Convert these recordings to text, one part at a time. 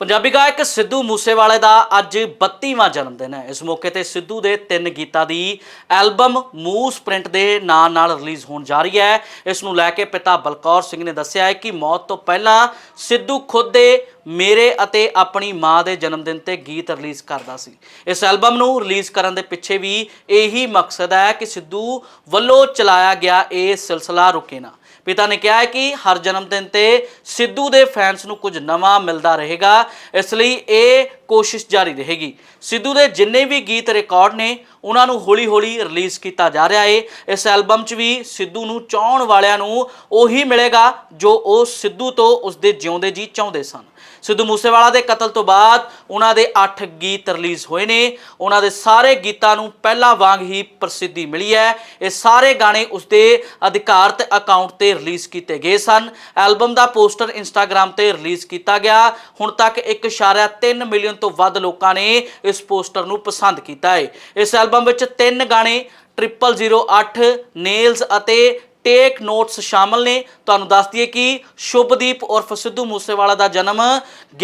ਪੰਜਾਬੀ ਗਾਇਕ ਸਿੱਧੂ ਮੂਸੇਵਾਲੇ ਦਾ ਅੱਜ 32ਵਾਂ ਜਨਮ ਦਿਨ ਹੈ। ਇਸ ਮੌਕੇ ਤੇ ਸਿੱਧੂ ਦੇ ਤਿੰਨ ਗੀਤਾਂ ਦੀ ਐਲਬਮ ਮੂਸ ਪ੍ਰਿੰਟ ਦੇ ਨਾਂ ਨਾਲ ਰਿਲੀਜ਼ ਹੋਣ ਜਾ ਰਹੀ ਹੈ। ਇਸ ਨੂੰ ਲੈ ਕੇ ਪਿਤਾ ਬਲਕੌਰ ਸਿੰਘ ਨੇ ਦੱਸਿਆ ਹੈ ਕਿ ਮੌਤ ਤੋਂ ਪਹਿਲਾਂ ਸਿੱਧੂ ਖੁਦ ਦੇ ਮੇਰੇ ਅਤੇ ਆਪਣੀ ਮਾਂ ਦੇ ਜਨਮ ਦਿਨ ਤੇ ਗੀਤ ਰਿਲੀਜ਼ ਕਰਦਾ ਸੀ। ਇਸ ਐਲਬਮ ਨੂੰ ਰਿਲੀਜ਼ ਕਰਨ ਦੇ ਪਿੱਛੇ ਵੀ ਇਹੀ ਮਕਸਦ ਹੈ ਕਿ ਸਿੱਧੂ ਵੱਲੋਂ ਚਲਾਇਆ ਗਿਆ ਇਹ ਸਿਲਸਿਲਾ ਰੁਕੇ ਨਾ। ਪਿਤਾ ਨੇ ਕਿਹਾ ਹੈ ਕਿ ਹਰ ਜਨਮ ਦਿਨ ਤੇ ਸਿੱਧੂ ਦੇ ਫੈਨਸ ਨੂੰ ਕੁਝ ਨਵਾਂ ਮਿਲਦਾ ਰਹੇਗਾ, ਇਸ ਲਈ ਇਹ ਕੋਸ਼ਿਸ਼ ਜਾਰੀ ਰਹੇਗੀ। ਸਿੱਧੂ ਦੇ ਜਿੰਨੇ ਵੀ ਗੀਤ ਰਿਕਾਰਡ ਨੇ, ਉਹਨਾਂ ਨੂੰ ਹੌਲੀ-ਹੌਲੀ ਰਿਲੀਜ਼ ਕੀਤਾ ਜਾ ਰਿਹਾ ਹੈ ਇਸ ਐਲਬਮ 'ਚ ਵੀ ਸਿੱਧੂ ਨੂੰ ਚਾਹਣ ਵਾਲਿਆਂ ਨੂੰ ਉਹੀ ਮਿਲੇਗਾ ਜੋ ਉਹ ਸਿੱਧੂ ਤੋਂ ਉਸਦੇ ਜਿਉਂਦੇ ਜੀ ਚਾਹੁੰਦੇ ਸਨ। ਸਿੱਧੂ ਮੂਸੇਵਾਲਾ ਦੇ ਕਤਲ ਤੋਂ ਬਾਅਦ ਉਹਨਾਂ ਦੇ 8 ਗੀਤ ਰਿਲੀਜ਼ ਹੋਏ ਨੇ। ਉਹਨਾਂ ਦੇ ਸਾਰੇ ਗੀਤਾਂ ਨੂੰ ਪਹਿਲਾਂ ਵਾਂਗ ਹੀ ਪ੍ਰਸਿੱਧੀ ਮਿਲੀ ਹੈ। ਇਹ ਸਾਰੇ ਗਾਣੇ ਉਸਦੇ ਅਧਿਕਾਰਤ ਅਕਾਊਂਟ ਤੇ ਰਿਲੀਜ਼ ਕੀਤੇ ਗਏ ਸਨ। ਐਲਬਮ ਦਾ ਪੋਸਟਰ ਇੰਸਟਾਗ੍ਰam ਤੇ ਰਿਲੀਜ਼ ਕੀਤਾ ਗਿਆ। ਹੁਣ ਤੱਕ 1.3 ਮਿਲੀਅਨ ਤੋਂ ਵੱਧ ਲੋਕਾਂ ਨੇ ਇਸ ਪੋਸਟਰ ਨੂੰ ਪਸੰਦ ਕੀਤਾ ਹੈ। ਇਸ ਐਲਬਮ ਵਿੱਚ ਤਿੰਨ ਗਾਣੇ 0008 ਨੇਲਸ ਅਤੇ ਟੇਕ ਨੋਟਸ ਸ਼ਾਮਲ ਨੇ। ਤੁਹਾਨੂੰ ਦੱਸ ਦਈਏ ਕਿ ਸ਼ੁਭਦੀਪ ਉਰਫ ਸਿੱਧੂ ਮੂਸੇਵਾਲਾ ਦਾ ਜਨਮ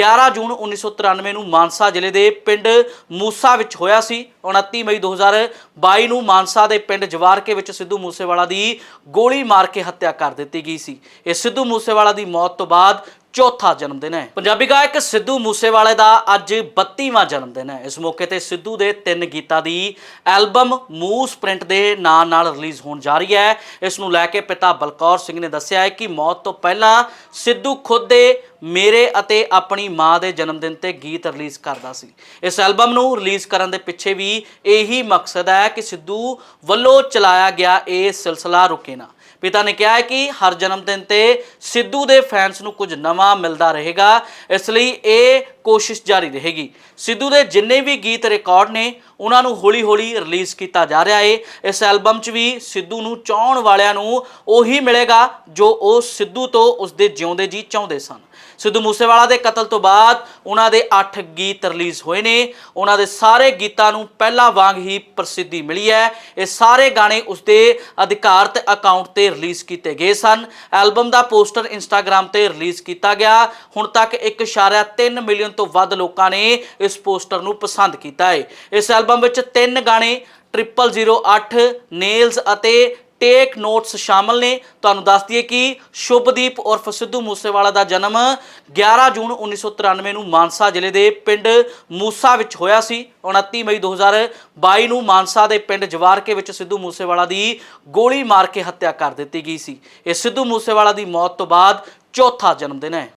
11 ਜੂਨ 1993 ਨੂੰ ਮਾਨਸਾ ਜ਼ਿਲ੍ਹੇ ਦੇ ਪਿੰਡ ਮੂਸਾ ਵਿੱਚ ਹੋਇਆ ਸੀ। 29 ਮਈ 2022 ਨੂੰ ਮਾਨਸਾ ਦੇ ਪਿੰਡ ਜਵਾਰਕੇ ਵਿੱਚ ਸਿੱਧੂ ਮੂਸੇਵਾਲਾ ਦੀ ਗੋਲੀ ਮਾਰ ਕੇ ਹੱਤਿਆ ਕਰ ਦਿੱਤੀ ਗਈ ਸੀ। ਇਹ ਸਿੱਧੂ ਮੂਸੇਵਾਲਾ ਦੀ ਮੌਤ ਤੋਂ ਬਾਅਦ ਚੌਥਾ ਜਨਮ ਦਿਨ ਹੈ। ਪੰਜਾਬੀ ਗਾਇਕ ਸਿੱਧੂ ਮੂਸੇਵਾਲੇ ਦਾ ਅੱਜ 32ਵਾਂ ਜਨਮ ਦਿਨ ਹੈ। ਇਸ ਮੌਕੇ ਤੇ ਸਿੱਧੂ ਦੇ ਤਿੰਨ ਗੀਤਾਂ ਦੀ ਐਲਬਮ ਮੂਸ ਪ੍ਰਿੰਟ ਦੇ ਨਾਂ ਨਾਲ ਰਿਲੀਜ਼ ਹੋਣ ਜਾ ਰਹੀ ਹੈ। ਇਸ ਨੂੰ ਲੈ ਕੇ ਪਿਤਾ ਬਲਕੌਰ ਸਿੰਘ ਨੇ ਦੱਸਿਆ ਹੈ ਕਿ ਮੌਤ ਤੋਂ ਪਹਿਲਾਂ ਸਿੱਧੂ ਖੁਦ ਦੇ ਮੇਰੇ ਅਤੇ ਆਪਣੀ ਮਾਂ ਦੇ ਜਨਮ ਦਿਨ ਤੇ ਗੀਤ ਰਿਲੀਜ਼ ਕਰਦਾ ਸੀ। ਇਸ ਐਲਬਮ ਨੂੰ ਰਿਲੀਜ਼ ਕਰਨ ਦੇ ਪਿੱਛੇ ਵੀ ਇਹੀ ਮਕਸਦ ਹੈ ਕਿ ਸਿੱਧੂ ਵੱਲੋਂ ਚਲਾਇਆ ਗਿਆ ਇਹ ਸਿਲਸਿਲਾ ਰੁਕੇ ਨਾ। ਪਿਤਾ ਨੇ ਕਿਹਾ ਹੈ ਕਿ ਹਰ ਜਨਮ ਦਿਨ ਤੇ ਸਿੱਧੂ ਦੇ ਫੈਨਸ ਨੂੰ ਕੁਝ ਨਵਾਂ ਮਿਲਦਾ ਰਹੇਗਾ। ਇਸ ਲਈ ਇਹ ਕੋਸ਼ਿਸ਼ ਜਾਰੀ ਰਹੇਗੀ। ਸਿੱਧੂ ਦੇ ਜਿੰਨੇ ਵੀ ਗੀਤ ਰਿਕਾਰਡ ਨੇ, ਉਹਨਾਂ ਨੂੰ ਹੌਲੀ-ਹੌਲੀ ਰਿਲੀਜ਼ ਕੀਤਾ ਜਾ ਰਿਹਾ ਏ। ਇਸ ਐਲਬਮ 'ਚ ਵੀ ਸਿੱਧੂ ਨੂੰ ਚਾਹਣ ਵਾਲਿਆਂ ਨੂੰ ਉਹੀ ਮਿਲੇਗਾ ਜੋ ਉਹ ਸਿੱਧੂ ਤੋਂ ਉਸਦੇ ਜਿਉਂਦੇ ਜੀ ਚਾਹੁੰਦੇ ਸਨ। ਸਿੱਧੂ ਮੂਸੇਵਾਲਾ ਦੇ ਕਤਲ ਤੋਂ ਬਾਅਦ ਉਹਨਾਂ ਦੇ 8 ਗੀਤ ਰਿਲੀਜ਼ ਹੋਏ ਨੇ। ਉਹਨਾਂ ਦੇ ਸਾਰੇ ਗੀਤਾਂ ਨੂੰ ਪਹਿਲਾਂ ਵਾਂਗ ਹੀ ਪ੍ਰਸਿੱਧੀ ਮਿਲੀ ਹੈ। ਇਹ ਸਾਰੇ ਗਾਣੇ ਉਸਦੇ ਅਧਿਕਾਰਤ ਅਕਾਊਂਟ ਤੇ ਰਿਲੀਜ਼ ਕੀਤੇ ਗਏ ਸਨ। ਐਲਬਮ ਦਾ ਪੋਸਟਰ ਇੰਸਟਾਗ੍ਰam ਤੇ ਰਿਲੀਜ਼ ਕੀਤਾ ਗਿਆ। ਹੁਣ ਤੱਕ 1.3 ਮਿਲੀਅਨ ਤੋਂ ਵੱਧ ਲੋਕਾਂ ਨੇ ਇਸ ਪੋਸਟਰ ਨੂੰ ਪਸੰਦ ਕੀਤਾ ਹੈ। ਇਸ ਐਲਬਮ ਵਿੱਚ ਤਿੰਨ ਗਾਣੇ 0008 ਨੇਲਸ ਅਤੇ ਟੇਕ ਨੋਟਸ ਸ਼ਾਮਲ ਨੇ। ਤੁਹਾਨੂੰ ਦੱਸ ਦਈਏ ਕਿ ਸ਼ੁਭਦੀਪ ਉਰਫ ਸਿੱਧੂ ਮੂਸੇਵਾਲਾ ਦਾ ਜਨਮ 11 ਜੂਨ 1993 ਨੂੰ ਮਾਨਸਾ ਜ਼ਿਲ੍ਹੇ ਦੇ ਪਿੰਡ ਮੂਸਾ ਵਿੱਚ ਹੋਇਆ ਸੀ। 29 ਮਈ 2022 ਨੂੰ ਮਾਨਸਾ ਦੇ ਪਿੰਡ ਜਵਾਰਕੇ ਵਿੱਚ ਸਿੱਧੂ ਮੂਸੇਵਾਲਾ ਦੀ ਗੋਲੀ ਮਾਰ ਕੇ ਹੱਤਿਆ ਕਰ ਦਿੱਤੀ ਗਈ ਸੀ। ਇਹ ਸਿੱਧੂ ਮੂਸੇਵਾਲਾ ਦੀ ਮੌਤ ਤੋਂ ਬਾਅਦ ਚੌਥਾ ਜਨਮ ਦਿਨ ਹੈ।